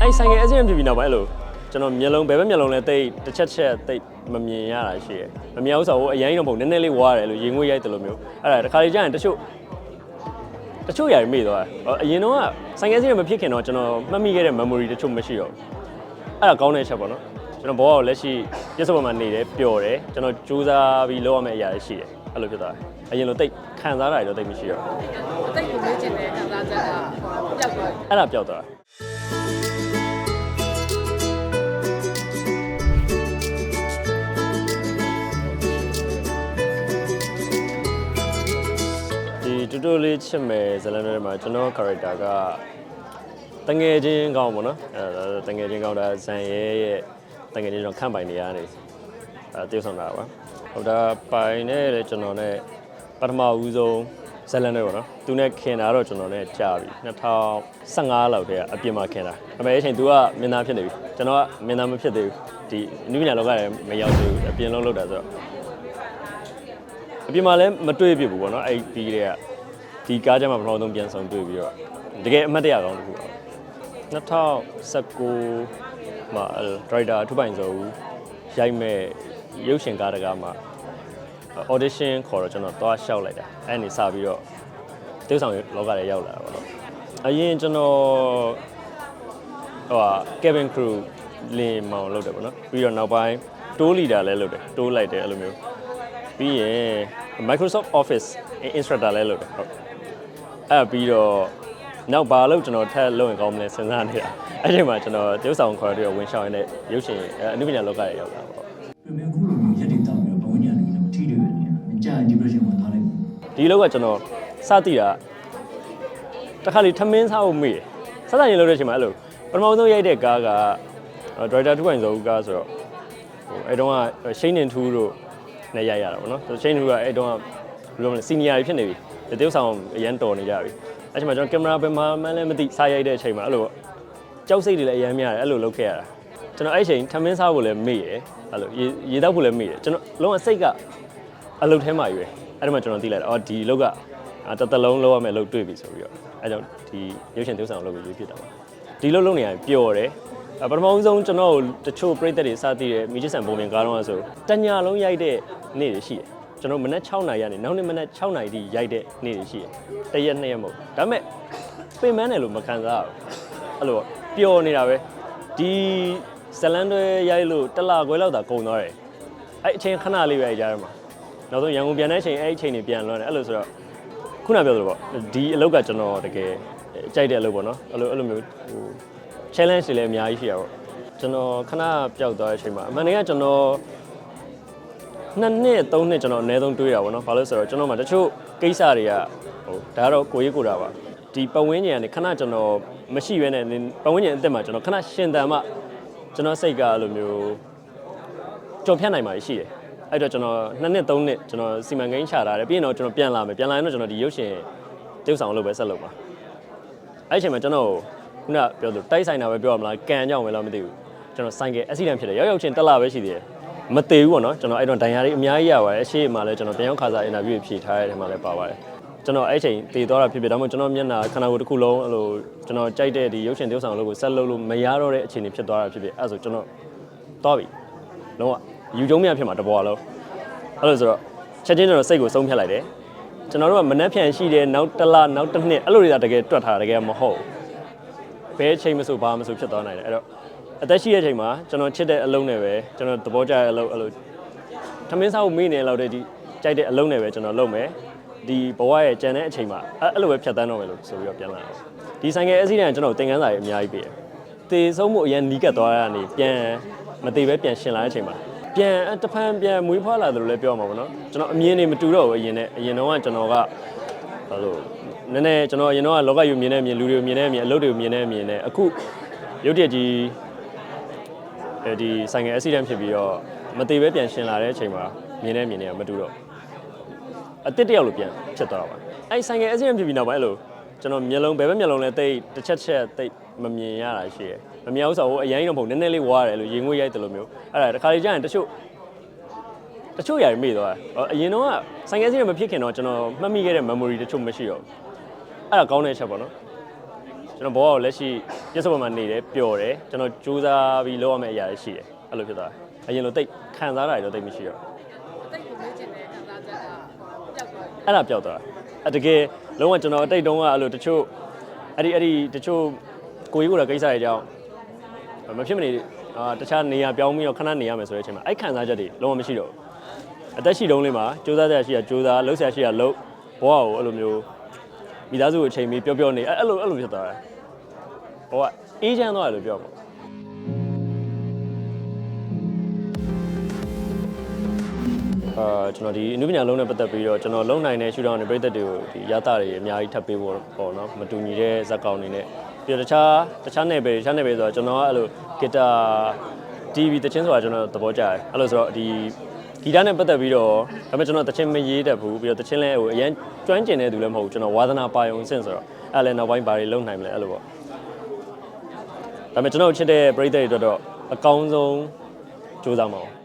အဲ့ဆိုင်ကယ် accident ဖြစ်ပြီးနောက်ပိုင်းအဲ့လိုကျွန်တော်မျက်လုံးဘယ်ဘက်မျက်လုံးလဲတိတ်တစ်ချက်ချက်တိတ်မမြင်ရတာရှိတယ်မမြင်အောင်ဆိုတော့အရင်တော့မဟုတ်နည်းနည်းလေးဝါရတယ်လို့ရေငွေ့ရိုက်တယ်လို့မျိုးအဲ့ဒါတခါလေကြာရင်တချို့တချို့ຢာတွေမေ့သွားတယ်အရင်တော့ကဆိုင်ကယ် accident မဖြစ်ခင်တော့ကျွန်တော်မှတ်မိခဲ့တဲ့ memory တချို့မရှိတော့ဘူးအဲ့ဒါကောင်းတဲ့ချက်ပေါ့နော်ကျွန်တော်ဘောကလက်ရှိပြစ္ဆုတ်ပေါ်မှာနေတယ်ပျော်တယ်ကျွန်တော်ကြိုးစားပြီးလုပ်ရမယ့်အရာတွေရှိတယ်အဲ့လိုဖြစ်သွားတယ်အရင်လိုတိတ်ခံစားတာတွေတော့တိတ်မရှိတော့ဘူးအသိကိုမေးချင်တဲ့ခံစားချက်ကပျောက်သွားပြီအဲ့ဒါပျောက်သွားတာ တူတူလေးချစ်မယ်ဇလန်တွေမှာကျွန်တော် character ကတငယ်ချင်းကောင်းပေါ့နော်အဲဒါတငယ်ချင်းကောင်းတာဇန်ရဲရဲ့တငယ်ချင်းကျွန်တော်ခန့်ပိုင်နေရနေအဲတည်ဆောင်တာပါဟုတ်တာပိုင်နဲ့လေကျွန်တော်နဲ့ပထမဦးဆုံးဇလန်တွေပေါ့နော်သူနဲ့ခင်တာတော့ကျွန်တော်နဲ့ကြာပြီ2015လောက်တည်းကအပြင်မှာခင်တာဒါပေမဲ့အဲ့ချိန် तू ကမင်းသားဖြစ်နေပြီကျွန်တော်ကမင်းသားမဖြစ်သေးဘူးဒီအနည်းငယ်လောက်ကလည်းမရောက်သေးဘူးအပြင်လုံးလောက်တာဆိုတော့အပြင်မှာလည်းမတွေ့ပြဘူးပေါ့နော်အဲ့ဒီတွေက ဒီကားကြမှာပထမဆုံးပြန်ဆောင်တွေ့ပြီးတော့တကယ်အမှတ်တရကောင်းတစ်ခုပါ2019မှာအဲ့ဒရိုက်တာထူပိုင်စောဦးရိုက်မဲ့ရုပ်ရှင်ကားတကားမှာ audition ခေါ်တော့ကျွန်တော်သွားလျှောက်လိုက်တာအဲ့ဒီစပြီးတော့တေးဆောင်လောကလည်းရောက်လာတာပေါ့နော်အရင်ကျွန်တော်ဟိုဟာ cabin crew လင်းမောင်လုပ်တယ်ပေါ့နော်ပြီးတော့နောက်ပိုင်းတိုးလီတာလည်းလုပ်တယ်တိုးလိုက်တယ်အဲ့လိုမျိုးပြီးရင် Microsoft Office instructor လဲလုပ်တယ်ဟုတ် အဲ့ပြီးတော့နောက်ဘာလို့ကျွန်တော်ထပ်လုပ်ရင်ကောင်းမလဲစဉ်းစားနေတာအဲ့ဒီမှာကျွန်တော်တရုတ်ဆောင်ခေါ်တဲ့ဝင်ရှောင်းရတဲ့ရုပ်ရှင်အနုပညာလောကရဲ့ရောက်လာပေါ့ပြင်မဲ့အခုလိုမျိုးရက်တွေတောင်းပြီးတော့ဘဝညာနေတယ်မထိတယ်ပဲနေမကြရင် depression ဝင်သွားလိမ့်မယ်ဒီလောက်ကကျွန်တော်စတိတာတစ်ခါလေထမင်းစားဖို့မေ့တယ်စစရင်လုပ်တဲ့အချိန်မှာအဲ့လိုပထမဆုံးရိုက်တဲ့ကားကဒရိုက်တာ2.0ဦးကားဆိုတော့ဟိုအဲ့တုန်းကရှိန်နင်ထူးတို့နဲ့ရိုက်ရတာပေါ့နော်ရှိန်ထူးကအဲ့တုန်းက ဘယ်လိုမလဲစီနီယာတွေဖြစ်နေပြီတရုတ်ဆောင်အရန်တော်နေကြပြီအဲ့ချိန်မှာကျွန်တော်ကင်မရာဘယ်မှာမှန်းလည်းမသိစားရိုက်တဲ့အချိန်မှာအဲ့လိုကြောက်စိတ်တွေလည်းအရန်များတယ်အဲ့လိုလုပ်ခဲ့ရတာကျွန်တော်အဲ့ချိန်ထမင်းစားဖို့လည်းမေ့ရယ်အဲ့လိုရေရေတောက်ဖို့လည်းမေ့ရယ်ကျွန်တော်လုံးဝစိတ်ကအလုပ်ထဲမှာယူရယ်အဲ့ဒီမှာကျွန်တော်သိလိုက်တာအော်ဒီလောက်ကအာတစ်သက်လုံးလောက်ရမယ်လို့တွေ့ပြီဆိုပြီးတော့အဲ့ကြောင့်ဒီရုပ်ရှင်တရုတ်ဆောင်လုပ်ပြီးရွေးဖြစ်တာပါဒီလိုလုပ်နေရပျော်တယ်အပထမဆုံးကျွန်တော်တချို့ပြိသက်တွေစသည်တဲ့မီဂျစ်ဆန်ပုံပြင်ကားတော့ဆိုတညာလုံးရိုက်တဲ့နေ့တွေရှိတယ် ကျွန်တော်မနက်6နာရီကနေနောက်နေ့မနက်6နာရီထိရိုက်တဲ့နေ့တွေရှိတယ်တရက်နှစ်ရက်မဟုတ်ဒါပေမဲ့ပင်ပန်းတယ်လို့မခံစားဘူးအဲ့လိုပျော်နေတာပဲဒီဇလန်တွေရိုက်လို့တစ်လခွဲလောက်သာကုန်သွားတယ်အဲ့အချိန်ခဏလေးပဲရိုက်ကြရမှာနောက်ဆုံးရန်ကုန်ပြန်တဲ့အချိန်အဲ့ဒီအချိန်တွေပြန်လွှမ်းတယ်အဲ့လိုဆိုတော့ခုနပြောသလိုပေါ့ဒီအလုပ်ကကျွန်တော်တကယ်ကြိုက်တဲ့အလုပ်ပေါ့နော်အဲ့လိုအဲ့လိုမျိုးဟို challenge တွေလည်းအများကြီးရှိရပါတော့ကျွန်တော်ခဏပျောက်သွားတဲ့အချိန်မှာအမှန်တကယ်ကျွန်တော် နှစ်နှစ်သုံးနှစ်ကျွန်တော်အနည်းဆုံးတွေးတာပေါ့နော်ဘာလို့လဲဆိုတော့ကျွန်တော်မှတချို့ကိစ္စတွေကဟိုဒါကတော့ကိုရေးကိုတာပါဒီပတ်ဝန်းကျင်ကနေခဏကျွန်တော်မရှိဘဲနဲ့ပတ်ဝန်းကျင်အစ်စ်မှာကျွန်တော်ခဏရှင်တန်မှကျွန်တော်စိတ်ကအဲ့လိုမျိုးကြော်ဖြတ်နိုင်မှာရှိတယ်အဲ့တော့ကျွန်တော်နှစ်နှစ်သုံးနှစ်ကျွန်တော်စီမံကိန်းချတာတယ်ပြီးရင်တော့ကျွန်တော်ပြန်လာမယ်ပြန်လာရင်တော့ကျွန်တော်ဒီရုပ်ရှင်တိ ਉ ဆောင်လုပ်ပဲဆက်လုပ်ပါအဲ့ဒီအချိန်မှာကျွန်တော်ခုနပြောသူတိုက်ဆိုင်တာပဲပြောရမလားကန်ကြောင်ပဲလားမသိဘူးကျွန်တော်ဆိုင်ကယ်အက်ဆီဒန့်ဖြစ်တယ်ရောက်ရောက်ချင်းတက်လာပဲရှိသေးတယ် မသေးဘူးပေါ့နော်ကျွန်တော်အဲ့တော့ဒဏ်ရာတွေအများကြီးရပါတယ်အရှိမလည်းကျွန်တော်ပြန်ရောက်ခါစားအင်တာဗျူးဖြေထားတဲ့ထဲမှာလည်းပါပါတယ်ကျွန်တော်အဲ့ချိန်တည်သွားတာဖြစ်ဖြစ်ဒါမှမဟုတ်ကျွန်တော်မျက်နှာခန္ဓာကိုယ်တစ်ခုလုံးအဲ့လိုကျွန်တော်ကြိုက်တဲ့ဒီရုပ်ရှင်တိ ਉ ဆောင်လုပ်ကိုဆက်လုပ်လို့မရတော့တဲ့အခြေအနေဖြစ်သွားတာဖြစ်ဖြစ်အဲ့ဒါဆိုကျွန်တော်သွားပြီလုံးဝယူကျုံးမြဖြစ်မှာတဘောလုံးအဲ့လိုဆိုတော့ချက်ချင်းကျွန်တော်စိတ်ကိုဆုံးဖြတ်လိုက်တယ်ကျွန်တော်တို့ကမနှက်ဖြန်ရှိတယ်နောက်တစ်လနောက်တစ်နှစ်အဲ့လိုတွေကတကယ်တွက်ထားတာတကယ်မဟုတ်ဘူးဘယ်အချိန်မဆိုဘာမဆိုဖြစ်သွားနိုင်တယ်အဲ့တော့ အသက်ရှိတဲ့အချိန်မှာကျွန်တော်ချစ်တဲ့အလုံးနဲ့ပဲကျွန်တော်သဘောကျတဲ့အလုံးအဲ့လိုထမင်းစားဖို့မေးနေလောက်တဲ့ဒီကြိုက်တဲ့အလုံးနဲ့ပဲကျွန်တော်လုပ်မယ်ဒီဘဝရဲ့ကြံတဲ့အချိန်မှာအဲ့အဲ့လိုပဲဖြတ်တန်းတော့မယ်လို့ဆိုပြီးတော့ပြန်လာတယ်ဒီဆိုင်ကယ်အစီအတန်ကျွန်တော်သင်ခန်းစာတွေအများကြီးပေးတယ်တေဆုံးမှုအရင်နီးကပ်သွားတာနေပြန်မသေးပဲပြန်ရှင်လာတဲ့အချိန်မှာပြန်တဖန်ပြန်မွေးဖွားလာတယ်လို့လည်းပြောမှာပေါ့နော်ကျွန်တော်အမြင်တွေမတူတော့ဘူးအရင်နဲ့အရင်တော့ကကျွန်တော်ကဘာလို့နည်းနည်းကျွန်တော်အရင်တော့ကလောကယူမြင်တဲ့အမြင်လူတွေကိုမြင်တဲ့အမြင်အလုပ်တွေကိုမြင်တဲ့အမြင်နဲ့အခုရုပ်တရက်ကြီး အဲဒီဆိုင်ငယ်အက်ဆီဒန့်ဖြစ်ပြီးတော့မသေးပဲပြန်ရှင်လာတဲ့အချိန်မှာမြင်တဲ့အမြင်တွေကမတူတော့အတစ်တယောက်လိုပြန်ဖြစ်သွားတာပါအဲဆိုင်ငယ်အက်ဆီဒန့်ဖြစ်ပြီးနောက်ပိုင်းအဲ့လိုကျွန်တော်မျက်လုံးဘယ်ဘက်မျက်လုံးလဲတိတ်တစ်ချက်ချက်တိတ်မမြင်ရတာရှိရယ်မမြင်အောင်ဆိုတော့အရင်တော့မဟုတ်နည်းနည်းလေးဝါရတယ်လို့ရေငွေ့ရိုက်တယ်လို့မျိုးအဲ့ဒါတခါလေကြာရင်တချို့တချို့ຢာတွေမေ့သွားတယ်။အရင်တော့ကဆိုင်ကယ်စီးရမဖြစ်ခင်တော့ကျွန်တော်မှတ်မိခဲ့တဲ့ memory တချို့မရှိတော့ဘူး။အဲ့ဒါကောင်းတဲ့ချက်ပေါ့နော်။ ကျွန်တော်ဘောကလက်ရှိပြစ်စပေါ်မှာနေတယ်ပျော်တယ်ကျွန်တော်ကြိုးစားပြီးလုပ်ရမယ့်အရာတွေရှိတယ်အဲ့လိုဖြစ်သွားတယ်အရင်လိုတိတ်ခံစားတာတွေတော့တိတ်မရှိတော့အသိကိုမေးချင်တဲ့ခံစားချက်ကပျောက်သွားပြီအဲ့ဒါပျောက်သွားတာအတကယ်လုံးဝကျွန်တော်အတိတ်တုန်းကအဲ့လိုတချို့အဲ့ဒီအဲ့ဒီတချို့ကိုကြီးကိုယ်တော်ကိစ္စတွေကြောင့်မဖြစ်မနေအာတခြားနေရာပြောင်းပြီးတော့ခဏနေရမယ်ဆိုတဲ့အချိန်မှာအဲ့ခံစားချက်တွေလုံးဝမရှိတော့ဘူးအသက်ရှိတုန်းလေးမှာစူးစမ်းဆရာရှိတာစူးစမ်းလှုပ်ဆရာရှိတာလှုပ်ဘောကိုအဲ့လိုမျိုး မိသားစုကိုအချိန်မီပျော်ပျော်နေအဲ့အဲ့လိုအဲ့လိုဖြစ်သွားတယ်ဘောကအေးချမ်းသွားတယ်လို့ပြောမှာအာကျွန်တော်ဒီအနုပညာလုံးနဲ့ပတ်သက်ပြီးတော့ကျွန်တော်လုံနိုင်တဲ့ရှူတောင်းတွေပြည်သက်တွေကိုဒီရတာတွေအများကြီးထပ်ပေးဖို့ပေါ့နော်မတူညီတဲ့ဇက်ကောင်တွေနဲ့ပြီးတော့တခြားတခြားနယ်ပယ်တခြားနယ်ပယ်ဆိုတော့ကျွန်တော်ကအဲ့လိုဂီတာ TV တချင်းဆိုတာကျွန်တော်သဘောကျတယ်အဲ့လိုဆိုတော့ဒီ ဂီတနဲ့ပတ်သက်ပြီးတော့ဒါပေမဲ့ကျွန်တော်တချင်းမရေးတတ်ဘူးပြီးတော့တချင်းလဲဟိုအရင်ကျွမ်းကျင်တဲ့သူလည်းမဟုတ်ဘူးကျွန်တော်ဝါသနာပါယုံအဆင့်ဆိုတော့အဲ့လည်းနောက်ပိုင်းဘာတွေလုံနိုင်မလဲအဲ့လိုပေါ့ဒါပေမဲ့ကျွန်တော်ချစ်တဲ့ပြည်သက်တွေအတွက်တော့အကောင်းဆုံးစူးစမ်းပါအောင်